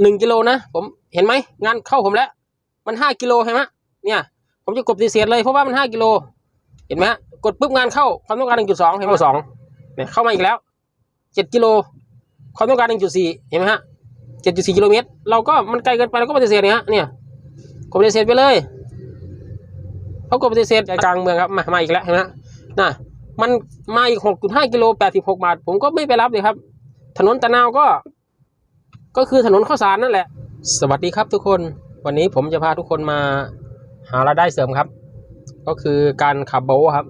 หนึ่งกิโลนะผมเห็นไหมงานเข้าผมแล้ว มันห้ากิโลเห็นไหมเนี่ย ผมจะกดปฏิเสธเลยเพราะว่ามันห้ากิโลเห็นไหมฮะกดปุ๊บงานเข้าความต้องการหนึ่งจุดสองเห็นไหมสองเนี่ยเข้ามาอีกแล้วเจ็ดกิโลความต้องการหนึ่งจุดสี่เห็นไหมฮะเจ็ดจุดสี่กิโลเมตรเราก็มันไกลเกินไปเราก็ปฏิเสธเนี่ยฮะเนี่ยกดปฏิเสธไปเลยเขากดปฏิเสธใจกลางเมืองครับมามาอีกแล้วเห็นไหมฮะน่ะมันมาอีกหกจุดห้ากิโลแปดสิบหกบาท ผมก็ไม่ไปรับเลยครับ ถนนตะนาวก็ ก็คือถนนข้าวสารนั่นแหละ สวัสดีครับทุกคน วันนี้ผมจะพาทุกคนมาหารายได้เสริมครับ ก็คือการขับโบครับ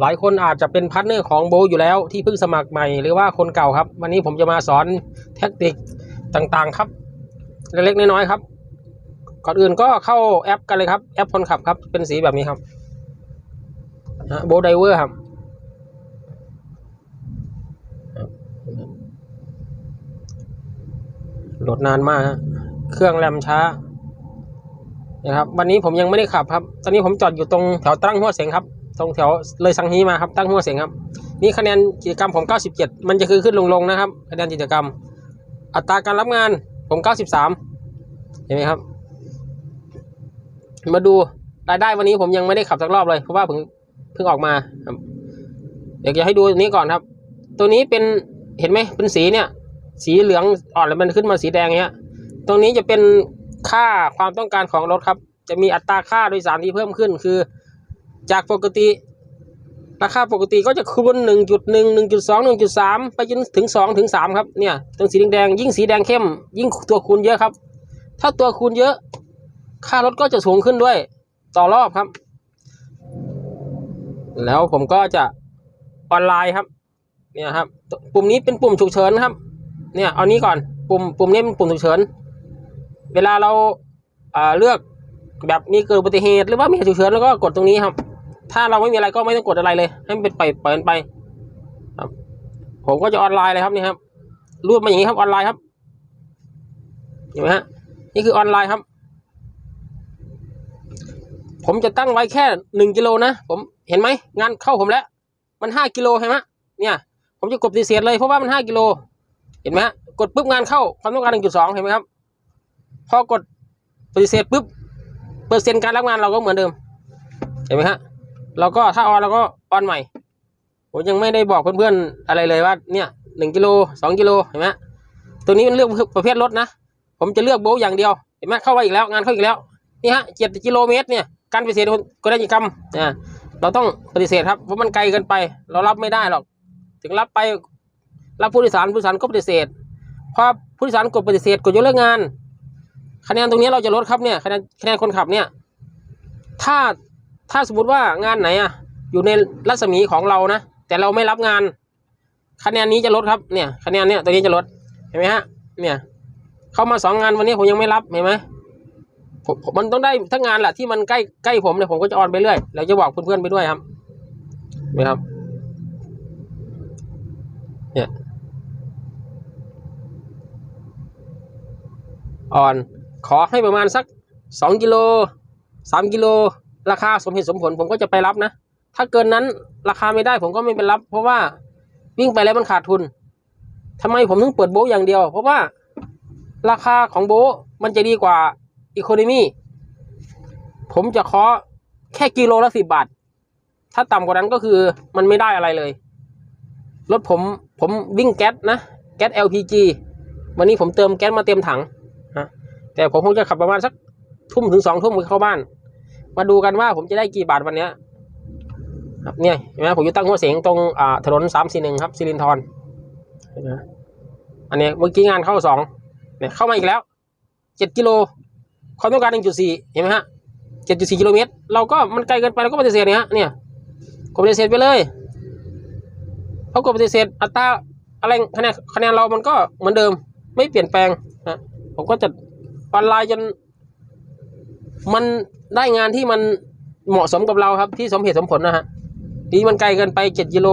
หลายคนอาจจะเป็นพาร์ทเนอร์ของโบอยู่แล้วที่เพิ่งสมัครใหม่หรือว่าคนเก่าครับ วันนี้ผมจะมาสอนเทคนิคต่างๆครับ เล็กๆน้อยๆครับ ก่อนอื่นก็เข้าแอปกันเลยครับ แอปคนขับครับ เป็นสีแบบนี้ครับโบไดเวอร์ครับ โหลดนานมาก เครื่องแรมช้า นะครับ วันนี้ผมยังไม่ได้ขับครับ ตอนนี้ผมจอดอยู่ตรงแถวตั้งหัวเสียงครับ ตรงแถวเลยสังฮีมาครับ ตั้งหัวเสียงครับ นี่คะแนนกิจกรรมผม 97 มันจะคือขึ้นลงลงๆนะครับ คะแนนกิจกรรม อัตราการรับงานผม 93 เห็นไหมครับ มาดูรายได้วันนี้ผมยังไม่ได้ขับสักรอบเลย เพราะว่าเพิ่งเพิ่งออกมาครับเดี๋ยวจะให้ดูตัวนี้ก่อนครับ ตัวนี้เป็นเห็นไหมเป็นสีเนี่ย สีเหลืองอ่อนแล้วมันขึ้นมาสีแดงเงี้ย ตรงนี้จะเป็นค่าความต้องการของรถครับ จะมีอัตราค่าโดยสารที่เพิ่มขึ้นคือ จากปกติ ราคาปกติก็จะคูณหนึ่งจุดหนึ่งหนึ่งจุดสองหนึ่งจุดสามไปจนถึงสองถึงสามครับเนี่ยตรงสีแดงยิ่งสีแดงเข้ม ยิ่งตัวคูณเยอะครับ ถ้าตัวคูณเยอะ ค่ารถก็จะสูงขึ้นด้วยต่อรอบครับ แล้วผมก็จะออนไลน์ครับ เนี่ยครับ ปุ่มนี้เป็นปุ่มฉุกเฉินครับ เนี่ยเอานี้ก่อนปุ่มปุ่มนี้เป็นปุ่มฉุกเฉิน เวลาเราเลือกแบบมีเกิดอุบัติเหตุหรือว่ามีเหตุฉุกเฉินแล้วก็กดตรงนี้ครับ ถ้าเราไม่มีอะไรก็ไม่ต้องกดอะไรเลย ให้มันเป็นไปเปล่อยมันไปครับ ผมก็จะออนไลน์เลยครับนี่ครับรูปมาอย่างนี้ครับออนไลน์ครับเห็นไหมฮะนี่คือออนไลน์ครับ ผมจะตั้งไว้แค่หนึ่งกิโลนะผมเห็นไหมงานเข้าผมแล้ว มันห้ากิโลเห็นไหมเนี่ย ผมจะกดปฏิเสธเลยเพราะว่ามันห้ากิโล เห็นไหมกดปุ๊บงานเข้าความต้องการหนึ่งจุดสองเห็นไหมครับ พอกดปฏิเสธปุ๊บเปอร์เซ็นต์การรับงานเราก็เหมือนเดิม เห็นไหมฮะเราก็ถ้าออนเราก็ออนใหม่ผมยังไม่ได้บอกเพื่อนๆอะไรเลยว่าเนี่ยหนึ่งกิโลสองกิโลเห็นไหมตัวนี้มันเลือกประเภทรถนะ ผมจะเลือกโบว์อย่างเดียวเห็นไหมเข้ามาอีกแล้วงานเข้าอีกแล้วนี่ฮะเจ็ดกิโลเมตรเนี่ยการปฏิเสธก็ได้กิจกรรมอ่าเราต้องปฏิเสธครับเพราะมันไกลเกินไป เรารับไม่ได้หรอก ถึงรับไป รับผู้โดยสารผู้โดยสารก็ปฏิเสธพอผู้โดยสารกดปฏิเสธกดยกเลิกงาน คะแนนตรงนี้เราจะลดครับเนี่ยคะแนนคะแนนคนขับเนี่ย ถ้าถ้าสมมติว่างานไหนอะอยู่ในรัศมีของเรานะแต่เราไม่รับงาน คะแนนนี้จะลดครับเนี่ย คะแนนเนี่ยตัวนี้จะลดเห็นไหมฮะเนี่ยเข้ามาสองงานวันนี้ผมยังไม่รับเห็นไหมผมมันต้องได้ทั้งงานแหละที่มันใกล้ใกล้ผมเนี่ยผมก็จะออนไปเรื่อยแล้วจะบอกเพื่อนๆไปด้วยครับเห็นไหมครับ เนี่ย อ่อน ขอให้ประมาณสักสองกิโลสามกิโลราคาสมเหตุสมผลผมก็จะไปรับนะ ถ้าเกินนั้นราคาไม่ได้ผมก็ไม่ไปรับ เพราะว่าวิ่งไปแล้วมันขาดทุนทำไมผมถึงเปิดโบอย่างเดียว เพราะว่าราคาของโบมันจะดีกว่าอีโคโนมี่ผมจะขอแค่กิโลละสิบบาท ถ้าต่ำกว่านั้นก็คือมันไม่ได้อะไรเลย รถผมผมวิ่งแก๊สนะ แก๊ส LPG วันนี้ผมเติมแก๊สมาเต็มถัง แต่ผมคงจะขับประมาณสักทุ่มถึงสองทุ่มเข้าบ้าน มาดูกันว่าผมจะได้กี่บาทวันเนี้ยครับเนี่ยเห็นไหมผมอยู่ตั้งหัวเสียงตรงอ่าถนนสามสี่หนึ่งครับสิรินทรเห็นไหมอันนี้เมื่อกี้งานเข้าสองเนี่ยเข้ามาอีกแล้วเจ็ดกิโลความต้องการหนึ่งจุดสี่เห็นไหมฮะเจ็ดจุดสี่กิโลเมตร เราก็มันไกลเกินไปเราก็ปฏิเสธเนี่ยฮะเนี่ยกดปฏิเสธไปเลยเขาะกดปฏิเสธอัตราอะไรคะแนนคะแนนเรามันก็เหมือนเดิมไม่เปลี่ยนแปลงนะผมก็จะ ออนไลน์จน มันได้งานที่มันเหมาะสมกับเราครับ ที่สมเหตุสมผลนะฮะนี่มันไกลเกินไปเจ็ดกิโล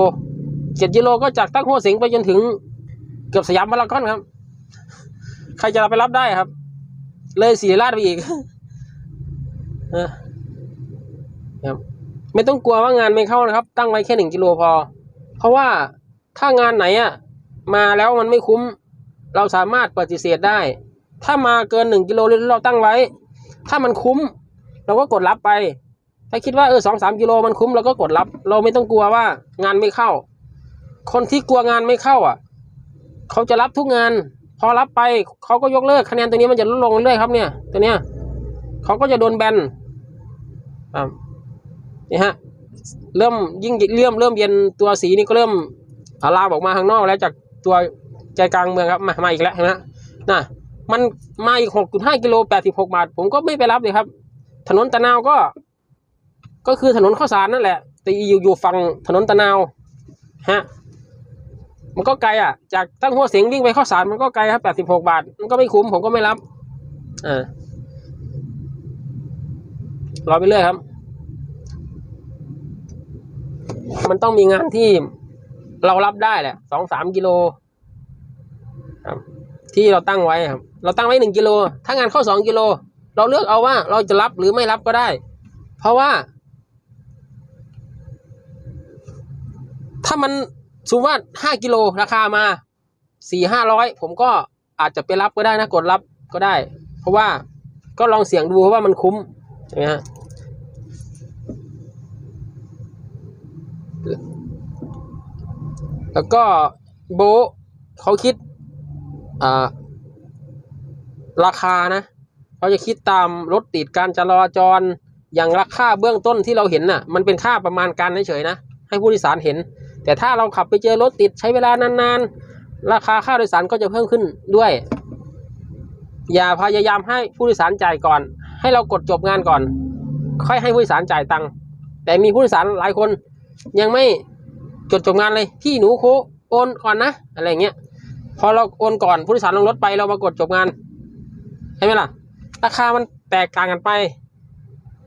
เจ็ดกิโลก็จากตั้งหัวเสิงไปจนถึงเกือบสยามพารากอนครับ ใครจะไปรับได้ครับ เลยสีราชไปอีกเออครับไม่ต้องกลัวว่างานไม่เข้านะครับ ตั้งไว้แค่หนึ่งกิโลพอ เพราะว่าถ้างานไหนอะมาแล้วมันไม่คุ้ม เราสามารถปฏิเสธได้ ถ้ามาเกินหนึ่งกิโลที่เราตั้งไว้ ถ้ามันคุ้ม เราก็กดรับไป ถ้าคิดว่าเออสองสามกิโลมันคุ้มเราก็กดรับ เราไม่ต้องกลัวว่างานไม่เข้า คนที่กลัวงานไม่เข้าอะ เขาจะรับทุกงาน พอรับไปเขาก็ยกเลิกคะแนนตัวนี้มันจะลดลงเรื่อยๆครับเนี่ย ตัวเนี้ยเขาก็จะโดนแบนอ่านี่ฮะเริ่มยิ่งเริ่มเริ่มเย็นตัวสีนี่ก็เริ่มอาลามออกมาข้างนอกแล้วจากตัวใจกลางเมืองครับมามาอีกแล้วเห็นไหมฮะน่ะ มันมาอีกหกจุดห้ากิโลแปดสิบหกบาท ผมก็ไม่ไปรับเลยครับ ถนนตะนาวก็ ก็คือถนนข้าวสารนั่นแหละ แต่อยู่อยู่ฝั่งถนนตะนาวฮะมันก็ไกลอะ จากตั้งหัวเสียงวิ่งไปข้าวสารมันก็ไกลครับแปดสิบหกบาท มันก็ไม่คุ้มผมก็ไม่รับอ่ารอไปเรื่อยครับ มันต้องมีงานที่เรารับได้แหละสองสามกิโล ที่เราตั้งไว้ครับ เราตั้งไว้หนึ่งกิโล ถ้างานเข้าสองกิโล เราเลือกเอาว่าเราจะรับหรือไม่รับก็ได้ เพราะว่า ถ้ามันสมมติว่าห้ากิโลราคามาสี่ห้าร้อยผมก็อาจจะไปรับก็ได้นะกดรับก็ได้ เพราะว่าก็ลองเสี่ยงดูเพราะว่ามันคุ้มใช่ไหมฮะแล้วก็โบเขาคิด ราคานะเขาจะคิดตามรถติดการจราจรอย่างราคาเบื้องต้นที่เราเห็นน่ะ มันเป็นค่าประมาณการเฉยๆนะ ให้ผู้โดยสารเห็น แต่ถ้าเราขับไปเจอรถติดใช้เวลานานๆ ราคาค่าโดยสารก็จะเพิ่มขึ้นด้วย อย่าพยายามให้ผู้โดยสารจ่ายก่อน ให้เรากดจบงานก่อน ค่อยให้ผู้โดยสารจ่ายตังค์แต่มีผู้โดยสารหลายคนยังไม่จดจบงานเลยพี่หนูโคโอนก่อนนะอะไรเงี้ย พอเราโอนก่อนผู้โดยสารลงรถไปเรามากดจบงานใช่ไหมล่ะ ราคามันแตกต่างกันไป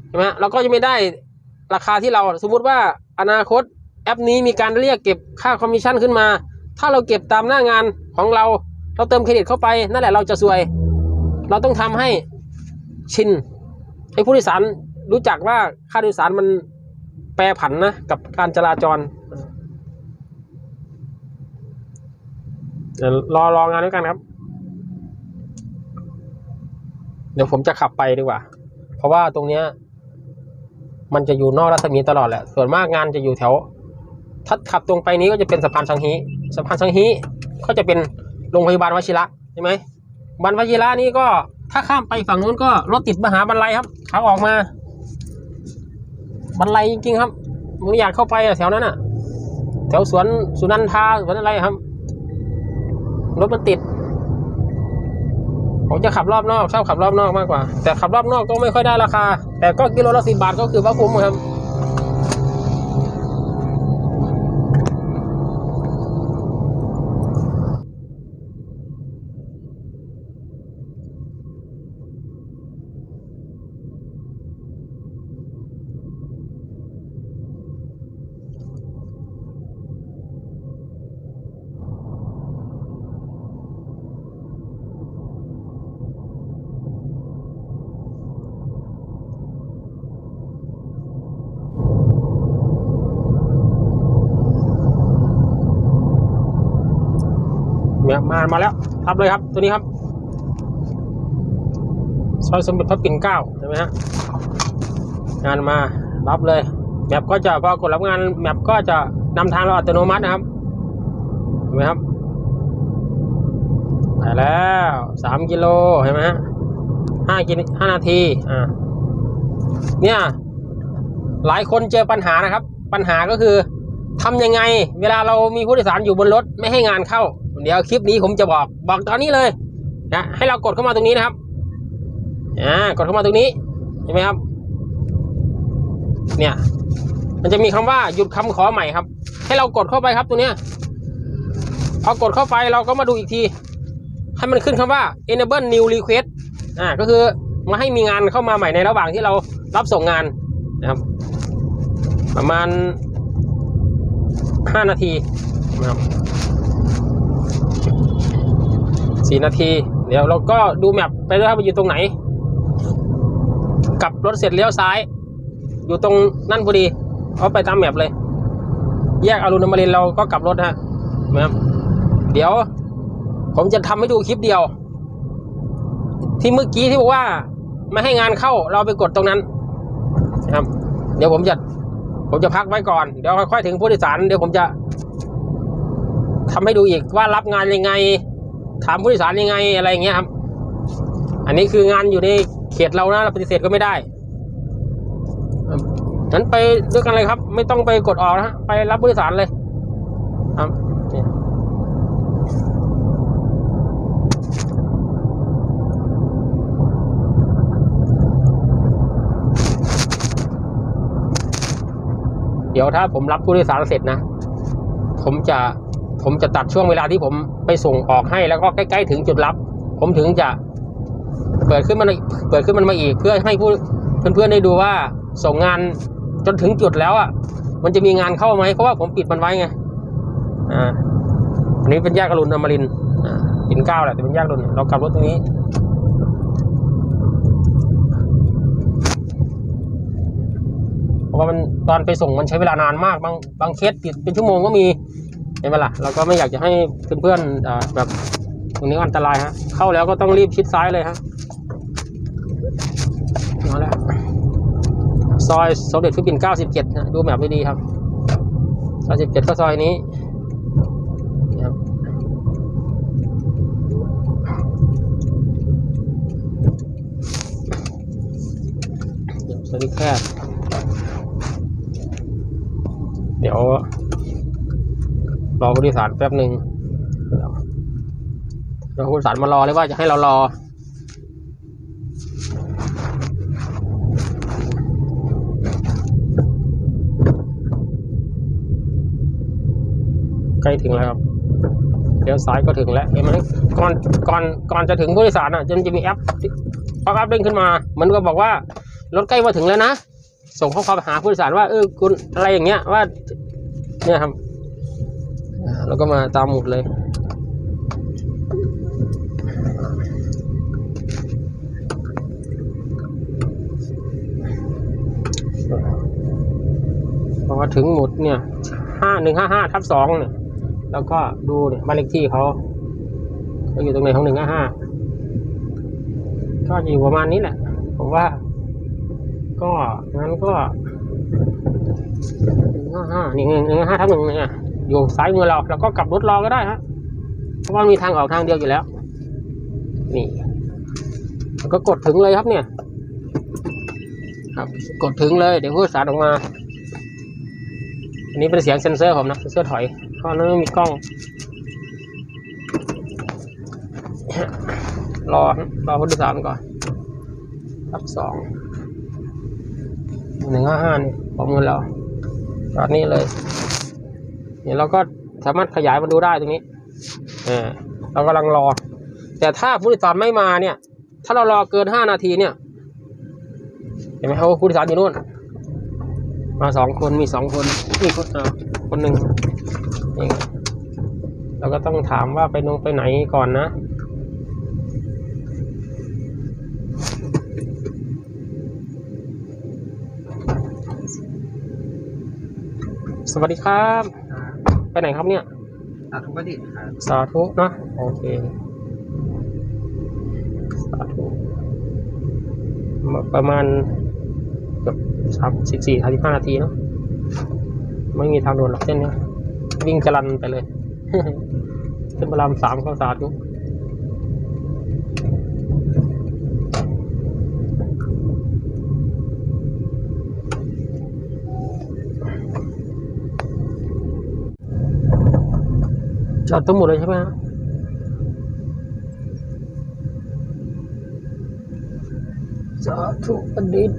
ใช่ไหมเราก็จะไม่ได้ราคาที่เราสมมุติว่าอนาคตแอปนี้มีการเรียกเก็บค่าคอมมิชชั่นขึ้นมา ถ้าเราเก็บตามหน้างานของเรา เราเติมเครดิตเข้าไปนั่นแหละเราจะซวย เราต้องทำให้ชินให้ผู้โดยสารรู้จักว่าค่าโดยสารมันแปรผันนะกับการจราจร เดี๋ยวรอรองานด้วยกันครับ เดี๋ยวผมจะขับไปดีกว่า เพราะว่าตรงเนี้ย มันจะอยู่นอกรัศมีตลอดแหละ ส่วนมากงานจะอยู่แถว ถ้าขับตรงไปนี้ก็จะเป็นสะพานสังฮีสะพานสังฮีก็จะเป็นโรงพยาบาลวชิระใช่ไหมบันวชิระนี่ก็ถ้าข้ามไปฝั่งนู้นก็รถติดมหาบันไลครับขาออกมา บันไลจริงๆครับไม่อยากเข้าไปแถวนั้นอะแถวสวนสุนันทาสวนอะไรครับ รถมันติด ผมจะขับรอบนอกชอบขับรอบนอกมากกว่า แต่ขับรอบนอกก็ไม่ค่อยได้ราคา แต่ก็กิโลละสิบาทก็คือว่าคุ้มครับ มามาแล้วรับเลยครับ ตัวนี้ครับซอยสมเด็จพระปิ่นเกล้าใช่ไหมฮะงานมารับเลยแมปก็จะพอกดรับงานแมปก็จะนำทางเราอัตโนมัตินะครับเห็นไหมครับไปแล้วสามกิโลเห็นไหมฮะห้ากิห้านาทีอ่าเนี่ยหลายคนเจอปัญหานะครับ ปัญหาก็คือทำยังไง เวลาเรามีผู้โดยสารอยู่บนรถไม่ให้งานเข้า เดี๋ยวคลิปนี้ผมจะบอกบอกตอนนี้เลยนะให้เรากดเข้ามาตรงนี้นะครับอ่ากดเข้ามาตรงนี้เห็นไหมครับ เนี่ย มันจะมีคำว่าหยุดคำขอใหม่ครับ ให้เรากดเข้าไปครับตรงเนี้ยพอกดเข้าไปเราก็มาดูอีกที ให้มันขึ้นคำว่า enable new request อ่าก็คือมาให้มีงานเข้ามาใหม่ในระหว่างที่เรารับส่งงานนะครับ ประมาณห้านาทีนะครับ สี่นาที เดี๋ยวเราก็ดูแมปไปด้วยครับว่าอยู่ตรงไหน กลับรถเสร็จเลี้ยวซ้าย อยู่ตรงนั่นพอดีเอาไปตามแมปเลย แยกอรุณมรินเราก็กลับรถฮะนะครับเดี๋ยว ผมจะทำให้ดูคลิปเดียว ที่เมื่อกี้ที่บอกว่าไม่ให้งานเข้าเราไปกดตรงนั้นนะครับ เดี๋ยวผมจะผมจะพักไว้ก่อน เดี๋ยวค่อยๆถึงผู้โดยสารเดี๋ยวผมจะทำให้ดูอีกว่ารับงานยังไง ถามผู้โดยสารยังไงอะไรอย่างเงี้ยครับ อันนี้คืองานอยู่ในเขตเรานะเราปฏิเสธก็ไม่ได้ครับงั้นไปด้วยกันเลยครับ ไม่ต้องไปกดออกนะฮะไปรับผู้โดยสารเลยครับเดี๋ยวถ้าผมรับผู้โดยสารเสร็จนะ ผมจะ ผมจะตัดช่วงเวลาที่ผมไปส่งออกให้แล้วก็ใกล้ๆถึงจุดรับ ผมถึงจะเปิดขึ้นมันเปิดขึ้นมันมาอีก เพื่อให้ผู้เพื่อนๆได้ดูว่าส่งงานจนถึงจุดแล้วอะมันจะมีงานเข้าไหมเพราะว่าผมปิดมันไว้ไงอ่าอันนี้เป็นแยกอรุณอมรินอ่าปินเก้าแหละแต่เป็นแยกอรุณเรากลับรถตรงนี้เพราะว่ามันตอนไปส่งมันใช้เวลานานมาก บางบางเคสติดเป็นชั่วโมงก็มี เห็นไหมล่ะเราก็ไม่อยากจะให้เพื่อนๆอ่าแบบตรงนี้อันตรายฮะเข้าแล้วก็ต้องรีบชิดซ้ายเลยฮะเอาละซอยสมเด็จพระปิ่นเกล้าสิบเจ็ดนะดูแบบดีครับซอยสิบเจ็ดก็ซอยนี้เดี๋ยวสวัสดีแคบเดี๋ยว รอผู้โดยสารแป๊บหนึ่งเรอผู้โดยสารมารอเลยว่าจะให้เรารอใกล้ถึงแล้วครับเลี้ยวซ้ายก็ถึงแล้วเห็นไหมก่อนก่อนก่อนจะถึงผู้โดยสารอะจะจะมีแอปป๊อปอัพเด้งขึ้นมา มันก็บอกว่ารถใกล้มาถึงแล้วนะ ส่งข้อความไปหาผู้โดยสารว่าเออคุณอะไรอย่างเงี้ยว่าเนี่ยครับ แล้วก็มาตามหมุดเลย พอถึงหมุดเนี่ยห้าหนึ่งห้าห้าทับสองเนี่ย แล้วก็ดูเนี่ยบ้านเลขที่เขาเขาอยู่ตรงไหนของหนึ่งห้าห้าก็อยู่ประมาณนี้แหละ ผมว่า ก็งั้นก็หนึ่งห้าห้าหนึ่งหนึ่งห้าทับหนึ่งเนี่ย อยู่ซ้ายมือเราแล้วก็กลับรถรอก็ได้ฮะเพราะว่ามีทางออกทางเดียวอยู่แล้ว นี่ก็กดถึงเลยครับเนี่ย ครับ กดถึงเลย เดี๋ยวผู้โดสารออกมา อันนี้เป็นเสียงเซ็นเซอร์ผมนะเซ็นเซอร์ถอยเพราะนั้นไม่มีกล้อง รอรอผู้โดยสารก่อนทับสองหนึ่งห้าห้านี่ประมูลแล้วตอนนี้เลย เนี่ยเราก็สามารถขยายมาดูได้ตรงนี้เออเรากำลังรอ แต่ถ้าผู้โดยสารไม่มาเนี่ย ถ้าเรารอเกินห้านาทีเนี่ย เห็นไหมเขาผู้โดยสารอยู่นู่น มาสองคนมีสองคนมีคนเอ่คนหนึ่งนี่เราก็ต้องถามว่าไปนงไปไหนก่อนนะสวัสดีครับ ไปไหนครับเนี่ย สาธุประดิษฐ์ครับสาธุเนาะโอเค สาธุมาประมาณเกือบสามสิบสี่สามสิบห้านาทีเนาะไม่มีทางโดนหรอกเส้นเนี้ยวิ่งกระลันไปเลยขึ้นพระรามสามเข้าสาธุ จอดทั้งหมดเลยใช่ไหมฮะสาธุอดีต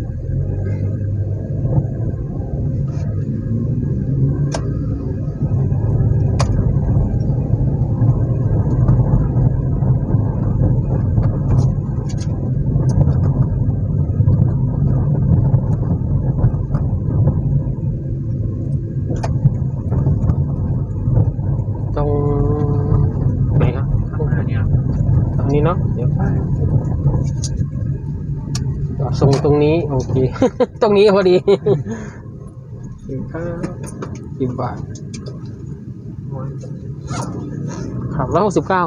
ตรงไหนครับ ข้างหน้าเนี่ย ตรงนี้เนาะเดี๋ยวจอดส่งตรง นี้โอเคตรงนี้พอดีสิบบาทครับร้อยหกสิบเก้า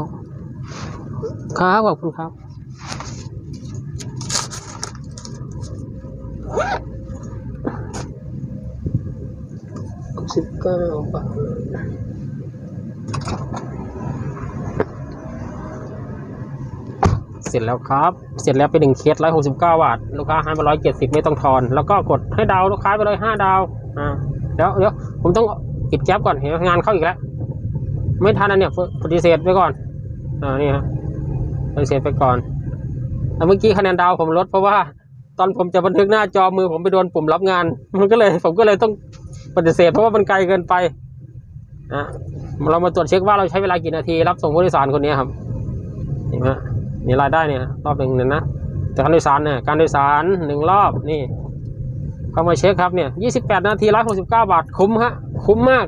ครับขอบคุณครับสิบเก้าบาท เสร็จแล้วครับ เสร็จแล้วเป็นหนึ่งเคสร้อยหกสิบเก้าบาท ลูกค้าให้มาร้อยเจ็ดสิบไม่ต้องทอน แล้วก็กดให้ดาวลูกค้าไปเลยห้าดาว อ่า เดี๋ยวเดี๋ยวผมต้องปิดแก๊ปก่อนเห็นงานเข้าอีกแล้ว ไม่ทันอันเนี้ยปฏิเสธไปก่อน อ่า นี่ฮะ ปฏิเสธไปก่อนแล้วเมื่อกี้คะแนนดาวผมลดเพราะว่า ตอนผมจะบันทึกหน้าจอมือผมไปโดนปุ่มรับงาน มันก็เลย ผมก็เลยต้องปฏิเสธเพราะว่ามันไกลเกินไปอะเรามาตรวจเช็คว่าเราใช้เวลากี่นาทีรับส่งผู้โดยสารคนนี้ครับเห็นไหม นี่รายได้เนี่ยรอบหนึ่งเนี่ยนะแต่การโดยสารเนี่ยการโดยสารหนึ่งรอบนี่เข้ามาเช็คครับเนี่ยยี่สิบแปดนาทีร้อยหกสิบเก้าบาทคุ้มฮะคุ้มมาก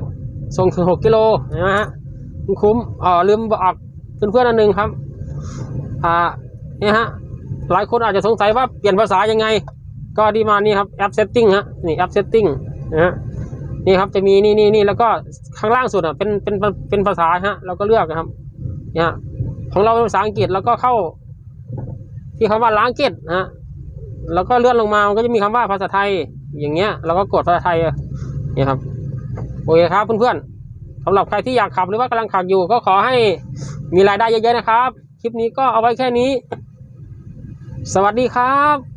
ส่งถึงหกกิโลนไหมฮะคุ้มอ๋อลืมบอกเพื่อนๆอันหนึ่งครับอ่าเนี่ยฮะหลายคนอาจจะสงสัยว่าเปลี่ยนภาษายังไง ก็ดีมานี่ครับแอปเซตติ้งฮะนี่แอปเซตติ้งนะฮะนี่ครับจะมีนี่นี่นี่แล้วก็ข้างล่างสุดอะเป็นเป็นเป็นภาษาฮะเราก็เลือกนะครับเนี่ย ของเราเป็นภาษาอังกฤษแล้วก็เข้า ที่คำว่าล้างเกตนะแล้วก็เลื่อนลงมามันก็จะมีคำว่าภาษาไทย อย่างเงี้ยเราก็กดภาษาไทยเนี่ยครับโอเคครับเพื่อนๆสำหรับใครที่อยากขับหรือว่ากำลังขับอยู่ ก็ขอให้มีรายได้เยอะๆนะครับ คลิปนี้ก็เอาไว้แค่นี้ สวัสดีครับ